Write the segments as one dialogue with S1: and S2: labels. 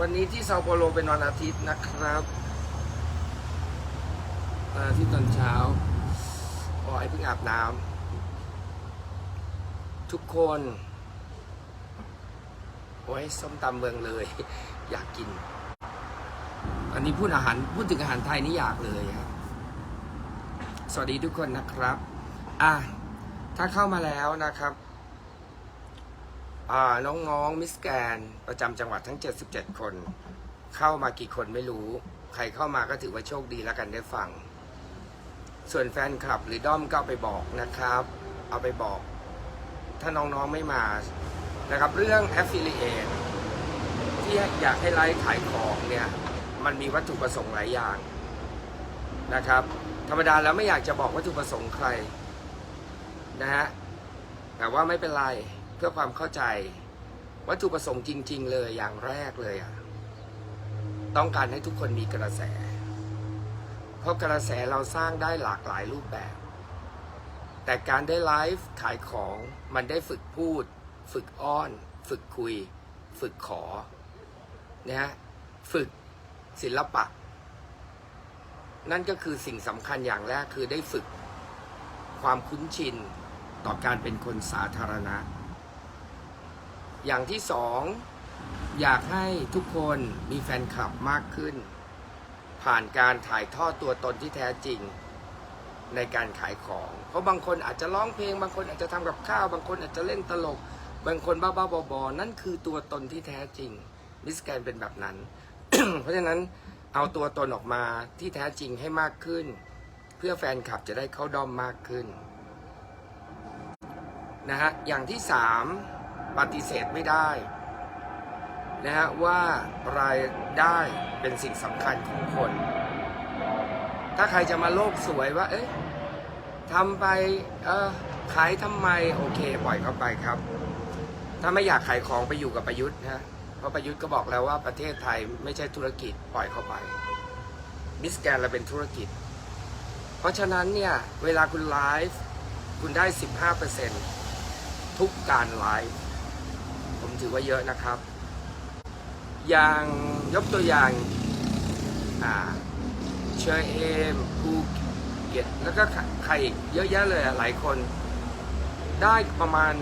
S1: วันนี้ที่เซาโปโลเป็นวันอาทิตย์นะครับวันอาทิตย์ตอนเช้าอ๋อไอ้เพิ่งอาบน้ำทุกคน โอ้ยส้มตำเมืองเลย อยากกิน อันนี้พูดอาหาร พูดถึงอาหารไทยนี่อยากเลยครับ สวัสดีทุกคนนะครับ อะ ถ้าเข้ามาแล้วนะครับ น้องๆมิสแกนประจำจังหวัดทั้ง 77 คน เข้ามากี่คนไม่รู้ ใครเข้ามาก็ถือว่าโชคดีแล้วกันได้ฟัง ส่วนแฟนคลับหรือด้อมก็ไปบอกนะครับ เอาไปบอก ถ้าน้องๆไม่มานะครับเรื่อง affiliate ที่อยากให้ไลฟ์ขายของเนี่ยมันมีวัตถุประสงค์หลายอย่างนะครับ ธรรมดาแล้วไม่อยากจะบอกวัตถุประสงค์ใครนะฮะแต่ว่าไม่เป็นไร เพื่อความเข้าใจ วัตถุประสงค์จริง ๆ เลยอย่างแรกเลยอะต้องการให้ทุกคนมีกระแส เพราะกระแสเราสร้างได้หลากหลายรูปแบบ แต่การได้ไลฟ์ขายของมันได้ฝึกพูด ฝึกอ้อน ฝึกคุย ฝึกขอนะฮะฝึกศิลปะ นั่นก็คือสิ่งสำคัญอย่างแรกคือได้ฝึกความคุ้นชินต่อการเป็นคนสาธารณะ อย่างที่สองอยากให้ทุกคนมีแฟนคลับมากขึ้น ผ่านการถ่ายทอดตัวตนที่แท้จริงในการขายของ เพราะบางคนอาจจะร้องเพลง บางคนอาจจะทำกับข้าว บางคนอาจจะเล่นตลก บางคนบ้าๆบอๆนั่นคือตัวตนที่แท้จริง มิสแกนเป็นแบบนั้น เพราะฉะนั้นเอาตัวตนออกมาที่แท้จริงให้มากขึ้น เพื่อแฟนคลับจะได้เข้าด้อมมากขึ้นนะฮะอย่างที่สาม ปฏิเสธไม่ได้นะฮะว่ารายได้เป็นสิ่งสำคัญของคน ถ้าใครจะมาโลกสวยว่า เอ๊ะทำไปเออขายทำไมโอเคปล่อยเข้าไปครับ ถ้าไม่อยากขายของไปอยู่กับประยุทธ์นะเพราะประยุทธ์ก็บอกแล้วว่าประเทศไทยไม่ใช่ธุรกิจปล่อยเข้าไปมิสแกนเราเป็นธุรกิจ เพราะฉะนั้นเนี่ย เวลาคุณไลฟ์คุณได้ 15%ทุกการไลฟ์ ถือว่าเยอะนะครับ อย่างยกตัวอย่างอ่าเชอเอมภูเก็ตแล้วก็ใครเยอะแยะเลยหลายคน ได้ประมาณ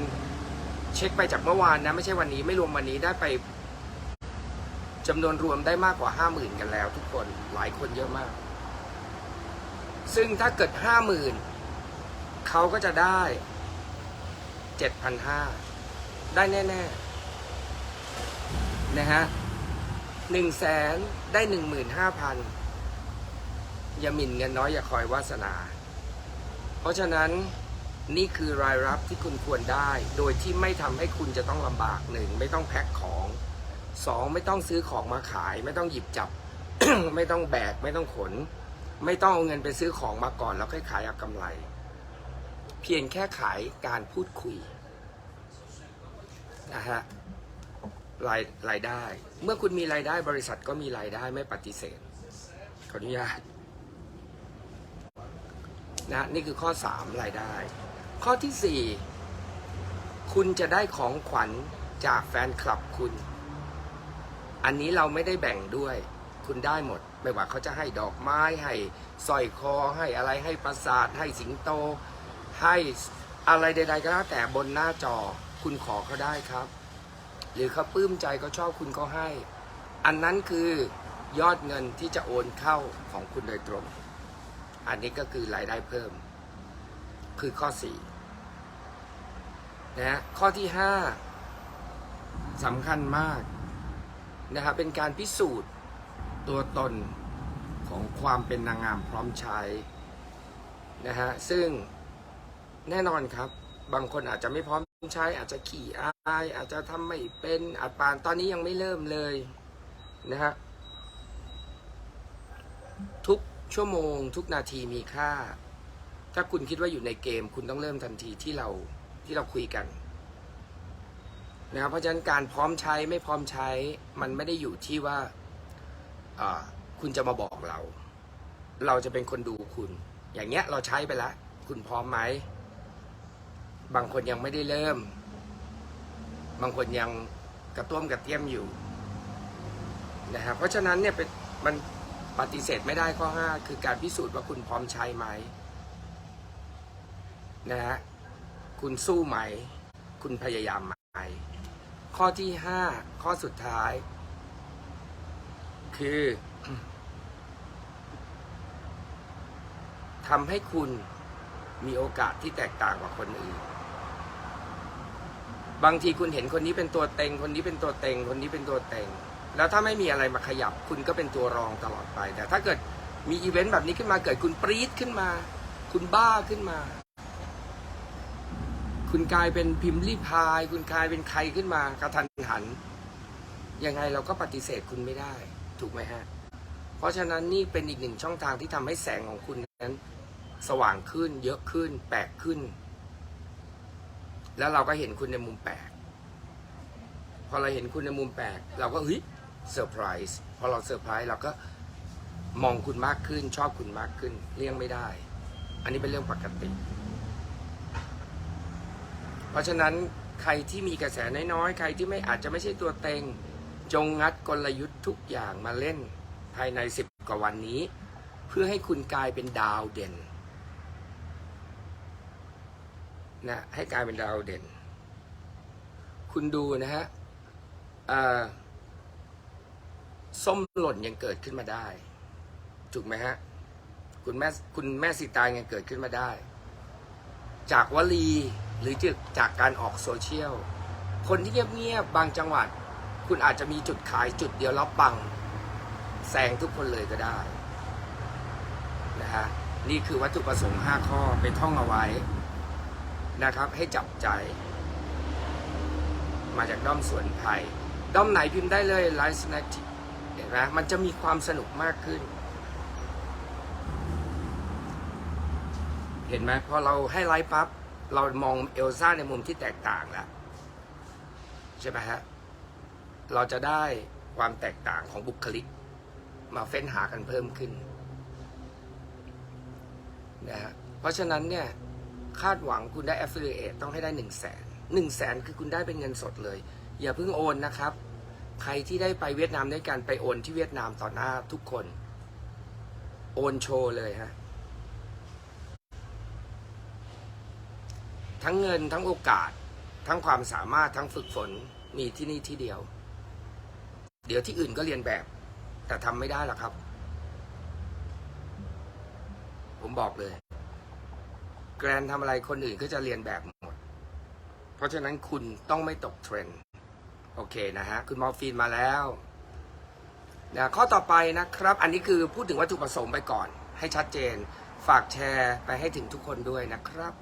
S1: เช็คไปจากเมื่อวานนะ ไม่ใช่วันนี้ไม่รวมวันนี้ได้ไปจำนวนรวมได้มากกว่าห้าหมื่นกันแล้ว ทุกคนหลายคนเยอะมาก ซึ่งถ้าเกิดห้าหมื่นเขาก็จะได้เจ็ดพันห้าได้แน่ ๆ นะฮะหนึ่งแสนได้หนึ่งหมื่นห้าพันอย่าหมิ่นเงินน้อยอย่าคอยวาสนา เพราะฉะนั้นนี่คือรายรับที่คุณควรได้ โดยที่ไม่ทำให้คุณจะต้องลำบากหนึ่งไม่ต้องแพ็คของสองไม่ต้องซื้อของมาขาย ไม่ต้องหยิบจับ ไม่ต้องแบก ไม่ต้องขน ไม่ต้องเอาเงินไปซื้อของมาก่อนแล้วค่อยขายเอากำไร เพียงแค่ขายการพูดคุยนะฮะ รายรายได้ เมื่อคุณมีรายได้บริษัทก็มีรายได้ไม่ปฏิเสธ ขออนุญาตนะนี่คือข้อ 3 รายได้ ข้อทีสี่ 4 คุณจะได้ของขวัญจากแฟนคลับคุณ อันนี้เราไม่ได้แบ่งด้วย คุณได้หมด ไม่ว่าเขาจะให้ดอกไม้ ให้สร้อยคอ ให้อะไรให้ประสาท ให้สิงโต ให้อะไรใดๆก็แล้วแต่บนหน้าจอ คุณขอเขาได้ครับ หรือเขาปลื้มใจเขาชอบคุณเขาให้ อันนั้นคือยอดเงินที่จะโอนเข้าของคุณโดยตรง อันนี้ก็คือรายได้เพิ่ม คือข้อสี่นะฮะข้อที่ห้าสำคัญมากนะครับเป็นการพิสูจน์ตัวตนของความเป็นนางงามพร้อมใช้นะฮะซึ่งแน่นอนครับ บางคนอาจจะไม่พร้อม ใช้อาจจะขี่อายอาจจะทำไม่เป็นอาจปานตอนนี้ยังไม่เริ่มเลยนะฮะทุกชั่วโมง ทุกนาทีมีค่า ถ้าคุณคิดว่าอยู่ในเกม คุณต้องเริ่มทันทีที่เราที่เราคุยกันนะครับเพราะฉะนั้นการพร้อมใช้ไม่พร้อมใช้มันไม่ได้อยู่ที่ว่าอ่าคุณจะมาบอกเรา เราจะเป็นคนดูคุณ อย่างเงี้ยเราใช้ไปแล้ว คุณพร้อมไหม บางคนยังไม่ได้เริ่ม บางคนยังกระต้มกระเตี้ยมอยู่นะฮะเพราะฉะนั้นเนี่ยเป็นมันปฏิเสธไม่ได้ข้อ 5 คือการพิสูจน์ว่าคุณพร้อมใช้ไหมนะฮะคุณสู้ไหม คุณพยายามไหม ข้อที่ 5 ข้อสุดท้าย คือทำให้คุณมีโอกาสที่แตกต่างกว่าคนอื่น บางทีคุณเห็นคนนี้เป็นตัวเต็ง คนนี้เป็นตัวเต็ง คนนี้เป็นตัวเต็ง แล้วถ้าไม่มีอะไรมาขยับ คุณก็เป็นตัวรองตลอดไป แต่ถ้าเกิดมีอีเวนต์แบบนี้ขึ้นมาเกิดคุณปรี๊ดขึ้นมา คุณบ้าขึ้นมา คุณกลายเป็นพิมพ์รีพาย คุณกลายเป็นใครขึ้นมากระทันหัน ยังไงเราก็ปฏิเสธคุณไม่ได้ ถูกไหมฮะ เพราะฉะนั้นนี่เป็นอีกหนึ่งช่องทางที่ทำให้แสงของคุณนั้น สว่างขึ้น เยอะขึ้น แปลกขึ้น แล้วเราก็เห็นคุณในมุมแปลก พอเราเห็นคุณในมุมแปลก เราก็เฮ้ยเซอร์ไพรส์พอเราเซอร์ไพรส์เราก็มองคุณมากขึ้น ชอบคุณมากขึ้นเลี่ยงไม่ได้ อันนี้เป็นเรื่องปกติ เพราะฉะนั้นใครที่มีกระแสน้อยๆ ใครที่ไม่อาจจะไม่ใช่ตัวเต็ง จงงัดกลยุทธ์ทุกอย่างมาเล่นภายในสิบกว่าวันนี้ เพื่อให้คุณกลายเป็นดาวเด่น นะให้กลายเป็นดาวเด่น คุณดูนะฮะส้มหล่นยังเกิดขึ้นมาได้ ถูกไหมฮะ คุณแม่คุณแม่สีตางยังเกิดขึ้นมาได้ จากวลีหรือจากจากการออกโซเชียล คนที่เงียบๆบางจังหวัด คุณอาจจะมีจุดขายจุดเดียวแล้วปังแซงทุกคนเลยก็ได้นะฮะนี่คือวัตถุประสงค์ 5 ข้อไปท่องเอาไว้ นะครับ ให้จับใจ มาจากด้อมสวนไผ่ด้อมไหนพิมพ์ได้เลยไลฟ์สแน็คเห็นไหมมันจะมีความสนุกมากขึ้น เห็นไหมพอเราให้ไลฟ์ปั๊บเรามองเอลซ่าในมุมที่แตกต่างแล้วใช่ไหมฮะเราจะได้ความแตกต่างของบุคลิก มาเฟ้นหากันเพิ่มขึ้นนะฮะเพราะฉะนั้นเนี่ย คาดหวังคุณได้ affiliate ต้องให้ได้หนึ่งแสนหนึ่งแสนคือคุณได้เป็นเงินสดเลย อย่าเพิ่งโอนนะครับ ใครที่ได้ไปเวียดนามด้วยกันไปโอนที่เวียดนามต่อหน้าทุกคน โอนโชว์เลยฮะทั้งเงินทั้งโอกาส ทั้งความสามารถทั้งฝึกฝนมีที่นี่ที่เดียว เดี๋ยวที่อื่นก็เรียนแบบ แต่ทำไม่ได้หรอกครับ ผมบอกเลย แกรนทำอะไรคนอื่นก็จะเรียนแบบหมด เพราะฉะนั้นคุณต้องไม่ตกเทรนด์โอเคนะฮะ คุณมอร์ฟีนมาแล้วนะข้อต่อไปนะครับ อันนี้คือพูดถึงวัตถุประสงค์ไปก่อน ให้ชัดเจน ฝากแชร์ไปให้ถึงทุกคนด้วยนะครับ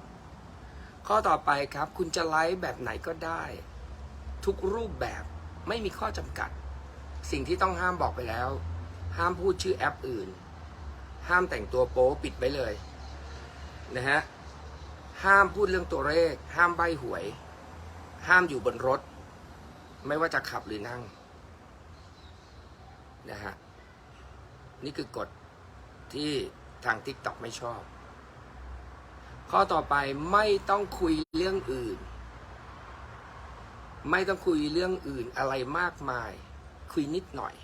S1: ข้อต่อไปครับ คุณจะไลฟ์แบบไหนก็ได้ ทุกรูปแบบไม่มีข้อจำกัด สิ่งที่ต้องห้ามบอกไปแล้ว ห้ามพูดชื่อแอปอื่น ห้ามแต่งตัวโป๊ปิดไว้เลยนะฮะ ห้ามพูดเรื่องตัวเลข ห้ามใบหวย ห้ามอยู่บนรถ ไม่ว่าจะขับหรือนั่งนะฮะนี่คือกฎที่ทาง TikTok ไม่ชอบ ข้อต่อไปไม่ต้องคุยเรื่องอื่น ไม่ต้องคุยเรื่องอื่นอะไรมากมาย คุยนิดหน่อย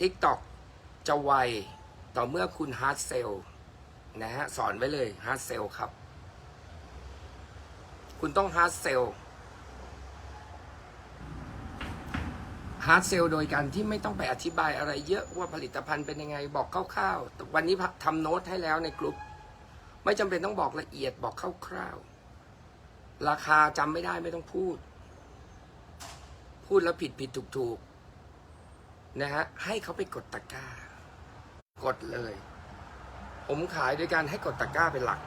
S1: TikTok จะไวต่อเมื่อคุณฮาร์ดเซล นะฮะสอนไว้เลยฮาร์ดเซลครับ คุณต้องฮาร์ดเซลฮาร์ดเซลโดยการที่ไม่ต้องไปอธิบายอะไรเยอะว่าผลิตภัณฑ์เป็นยังไงบอกคร่าวๆ วันนี้ทำโน้ตให้แล้วในกลุ่มไม่จำเป็นต้องบอกละเอียดบอกคร่าวๆ ราคาจำไม่ได้ไม่ต้องพูด พูดแล้วผิดผิดถูกถูกๆนะฮะให้เขาไปกดตะกร้ากดเลย ผมขายโดยการให้กดตะกร้าเป็นหลัก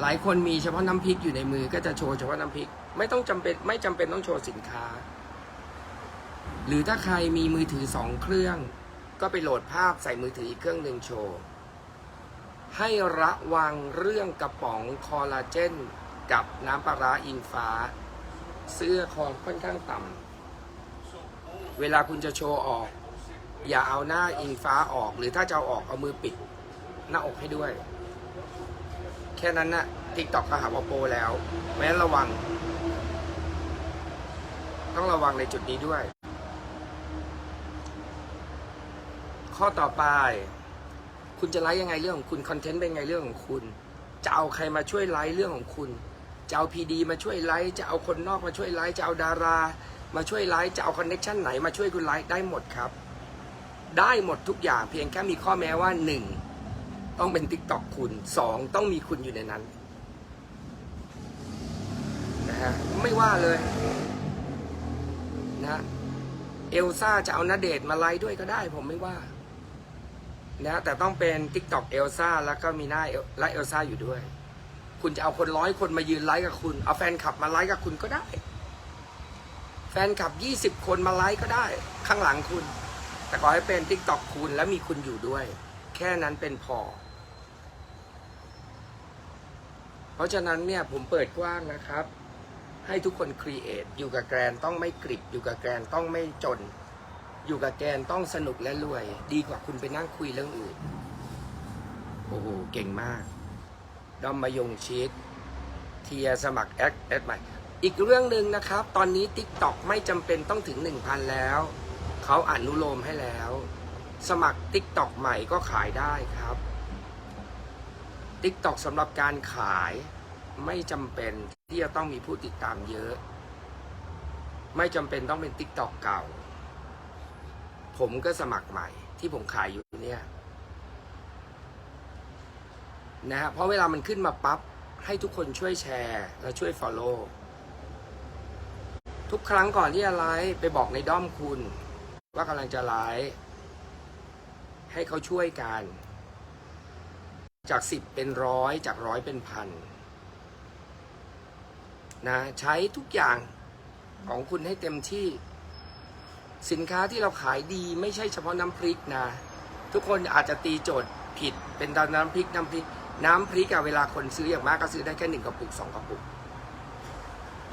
S1: หลายคนมีเฉพาะน้ำพริกอยู่ในมือก็จะโชว์เฉพาะน้ำพริก ไม่ต้องจำเป็นไม่จำเป็นต้องโชว์สินค้า หรือถ้าใครมีมือถือสองเครื่อง ก็ไปโหลดภาพใส่มือถืออีกเครื่องหนึ่งโชว์ ให้ระวังเรื่องกระป๋องคอลลาเจน กับน้ำปลาร้าอิงฟ้า เสื้อคอค่อนข้างต่ำเวลาคุณจะโชว์ออก อย่าเอาหน้าอิงฟ้าออก หรือถ้าจะเอาออกเอามือปิด หน้าอกให้ด้วย แค่นั้นนะทิกตอกก็หาว่าโปรแล้วแม้ระวัง ต้องระวังในจุดนี้ด้วย ข้อต่อไป คุณจะไลฟ์ยังไงเรื่องของคุณคอนเทนต์เป็นไงเรื่องของคุณ จะเอาใครมาช่วยไลฟ์เรื่องของคุณ จะเอาพีดีมาช่วยไลฟ์จะเอาคนนอกมาช่วยไลฟ์จะเอาดารา มาช่วยไลฟ์จะเอาคอนเน็ชันไหนมาช่วยคุณไลฟ์ได้หมดครับ ได้หมดทุกอย่างเพียงแค่มีข้อแม้ว่าหนึ่งต้องเป็นติ๊กต็อกคุณสองต้องมีคุณอยู่ในนั้นนะฮะไม่ว่าเลยนะเอลซ่าจะเอานาเดทมาไลฟ์ด้วยก็ได้ผมไม่ว่านะแต่ต้องเป็นติ๊กต็อกเอลซ่าแล้วก็มีหน้าและเอลซ่าอยู่ด้วย คุณจะเอาคนร้อยคนมายืนไลฟ์กับคุณ เอาแฟนคลับมาไลฟ์กับคุณก็ได้ แฟนคลับยี่สิบคนมาไลฟ์ก็ได้ ข้างหลังคุณ แต่ขอให้เป็นติ๊กต็อกคุณและมีคุณอยู่ด้วย แค่นั้นเป็นพอ เพราะฉะนั้นเนี่ยผมเปิดกว้างนะครับ ให้ทุกคนครีเอทอยู่กับแกรนต้องไม่กริบอยู่กับแกรนต้องไม่จน อยู่กับแกรนต้องสนุกและรวย ดีกว่าคุณไปนั่งคุยเรื่องอื่น โอ้โห เก่งมากดอมมายงชีตเทียสมัครแอดแอดใหม่ อีกเรื่องหนึ่งนะครับ ตอนนี้ t ิ k t o k ไม่จำเป็นต้องถึง 1,000 แล้ว เขาอนุโลมให้แล้ว สมัคร t ิ k t o k ใหม่ก็ขายได้ครับ t ิ k t o k สำหรับการขายไม่จำเป็นที่จะต้องมีผู้ติดตามเยอะ ไม่จำเป็นต้องเป็น t ิ k t o k เก่า ผมก็สมัครใหม่ที่ผมขายอยู่เนี่ยนะฮะเพราะเวลามันขึ้นมาปั๊บให้ทุกคนช่วยแชร์และช่วย Follow ทุกครั้งก่อนที่จะไลฟ์ไปบอกในด้อมคุณ ว่ากำลังจะไลฟ์ให้เขาช่วยกัน จากสิบเป็นร้อยจากร้อยเป็นพันนะใช้ทุกอย่างของคุณให้เต็มที่ สินค้าที่เราขายดีไม่ใช่เฉพาะน้ำพริกนะ ทุกคนอาจจะตีโจทย์ผิดเป็นตอนน้ำพริกน้ำพริก น้ำพริกอะเวลาคนซื้ออย่างมากก็ซื้อได้แค่หนึ่งกระปุกสองกระปุก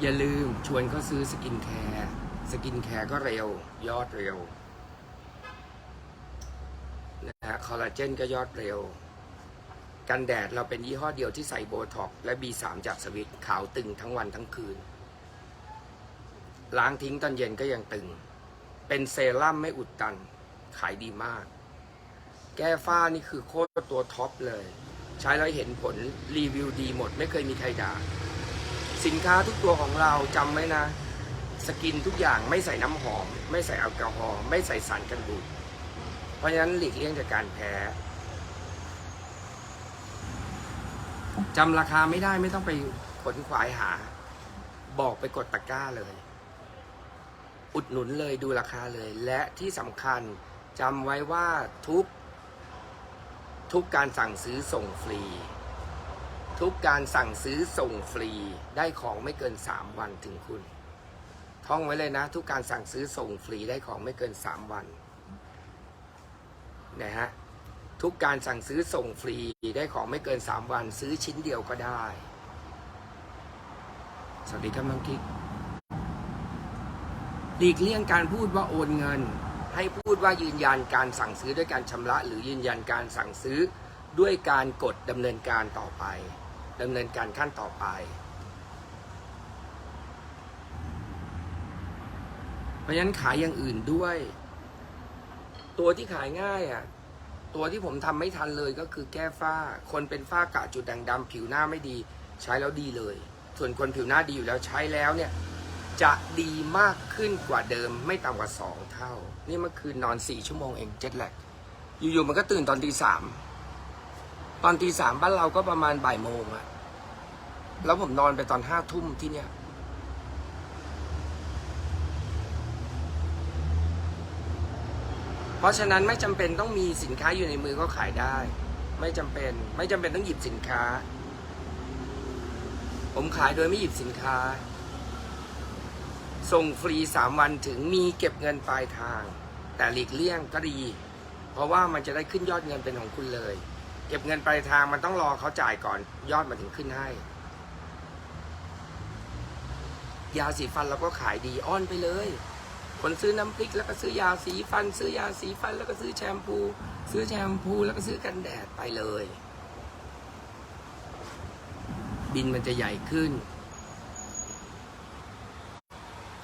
S1: อย่าลืมชวนเขาซื้อสกินแคร์ สกินแคร์ก็เร็ว ยอดเร็วนะฮะคอลลาเจนก็ยอดเร็ว กันแดดเราเป็นยี่ห้อเดียวที่ใส่โบท็อกและ B3 จากสวิตขาวตึงทั้งวันทั้งคืน ล้างทิ้งตอนเย็นก็ยังตึง เป็นเซรั่มไม่อุดตัน ขายดีมาก แก้ฝ้านี่คือโคตรตัวท็อปเลย ใช้แล้วเห็นผลรีวิวดีหมด ไม่เคยมีใครด่า สินค้าทุกตัวของเราจำไว้นะ สกินทุกอย่างไม่ใส่น้ำหอม ไม่ใส่แอลกอฮอล์ไม่ใส่สารกันบูดเพราะฉะนั้นหลีกเลี่ยงจากการแพ้จำราคาไม่ได้ไม่ต้องไปขนขวายหา บอกไปกดตะกร้าเลย อุดหนุนเลยดูราคาเลย และที่สำคัญจำไว้ว่าทุก ทุกการสั่งซื้อส่งฟรี ทุกการสั่งซื้อส่งฟรี ได้ของไม่เกิน 3 วันถึงคุณ ท่องไว้เลยนะ ทุกการสั่งซื้อส่งฟรีได้ของไม่เกิน 3 วันนะฮะทุกการสั่งซื้อส่งฟรีได้ของไม่เกิน 3 วัน ซื้อชิ้นเดียวก็ได้ สวัสดีครับน้งกิ๊กหลีกเลี่ยงการพูดว่าโอนเงิน ให้พูดว่ายืนยันการสั่งซื้อด้วยการชำระ หรือยืนยันการสั่งซื้อด้วยการกดดำเนินการต่อไปดำเนินการขั้นต่อไป เพราะฉะนั้นขายอย่างอื่นด้วย ตัวที่ขายง่ายอะ ตัวที่ผมทำไม่ทันเลยก็คือแก้ฝ้า คนเป็นฝ้ากระจุดด่างดำผิวหน้าไม่ดี ใช้แล้วดีเลย ส่วนคนผิวหน้าดีอยู่แล้วใช้แล้วเนี่ย จะดีมากขึ้นกว่าเดิมไม่ต่ำกว่าสองเท่า นี่เมื่อคืนนอนสี่ชั่วโมงเองเจ็ดแลกอยู่ๆมันก็ตื่นตอนตีสามตอนตีสามบ้านเราก็ประมาณบ่ายโมงอะแล้วผมนอนไปตอนห้าทุ่มที่เนี่ย เพ ราะฉะนั้นไม่จำเป็นต้องมีสินค้าอยู่ในมือก็ขายได้ ไม่จำเป็น ไม่จำเป็นต้องหยิบสินค้า ผมขายโดยไม่หยิบสินค้า ส่งฟรีสามวันถึงมีเก็บเงินปลายทาง แต่หลีกเลี่ยงก็ดี เพราะว่ามันจะได้ขึ้นยอดเงินเป็นของคุณเลย เก็บเงินปลายทางมันต้องรอเขาจ่ายก่อนยอดมาถึงขึ้นให้ยาสีฟันเราก็ขายดีอ้อนไปเลย คนซื้อน้ำพริกแล้วก็ซื้อยาสีฟัน ซื้อยาสีฟัน แล้วก็ซื้อแชมพู ซื้อแชมพูแล้วก็ซื้อกันแดดไปเลย บินมันจะใหญ่ขึ้น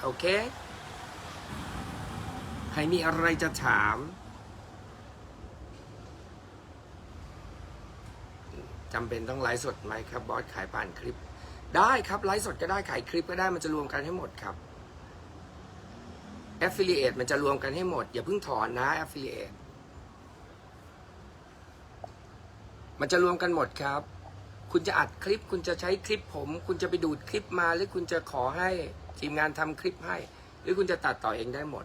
S1: โอเค ใครมีอะไรจะถาม จำเป็นต้องไลฟ์สดไหมครับ บอสขายผ่านคลิป ได้ครับไลฟ์สดก็ได้ขายคลิปก็ได้มันจะรวมกันให้หมดครับ Affiliate มันจะรวมกันให้หมด อย่าเพิ่งถอนนะ Affiliate มันจะรวมกันหมดครับ คุณจะอัดคลิป คุณจะใช้คลิปผม คุณจะไปดูดคลิปมา หรือคุณจะขอให้ทีมงานทำคลิปให้ หรือคุณจะตัดต่อเองได้หมด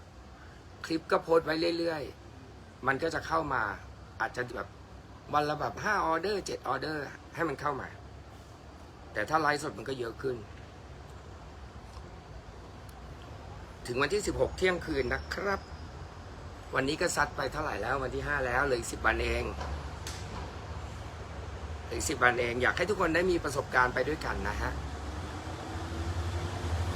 S1: คลิปก็โพสต์ไว้เรื่อยๆ มันก็จะเข้ามาอาจจะแบบวันละแบบห้าออเดอร์เจ็ดออเดอร์ให้มันเข้ามา แต่ถ้าไลฟ์สดมันก็เยอะขึ้น ถึงวันที่ 16 เที่ยงคืนนะครับ วันนี้ก็ซัดไปเท่าไหร่แล้ววันที่ 5 แล้วเหลยสิบวันเองเหลือสิบวันเอง อยากให้ทุกคนได้มีประสบการณ์ไปด้วยกันนะฮะ